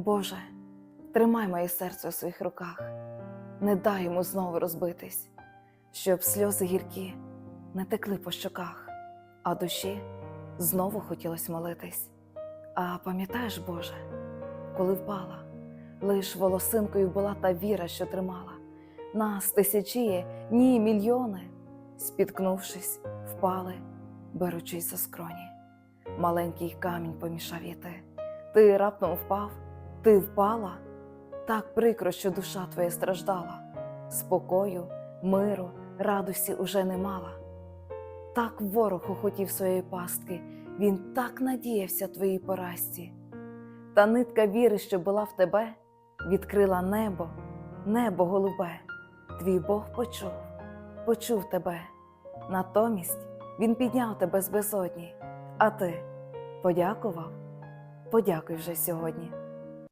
Боже, тримай моє серце у своїх руках, не дай йому знову розбитись, щоб сльози гіркі не текли по щоках, а душі знову хотілось молитись. А пам'ятаєш, Боже, коли впала, лиш волосинкою була та віра, що тримала нас тисячі, ні, мільйони, спіткнувшись, впали, беручись за скроні. Маленький камінь помішав іти. Ти раптом впав, ти впала. Так прикро, що душа твоя страждала, спокою, миру, радості уже не мала. Так ворог охотів своєї пастки, він так надіявся твоїй поразці. Та нитка віри, що була в тебе, відкрила небо, небо голубе. Твій Бог почув, почув тебе. Натомість Він підняв тебе з безодні, а ти подякував? Подякуй вже сьогодні.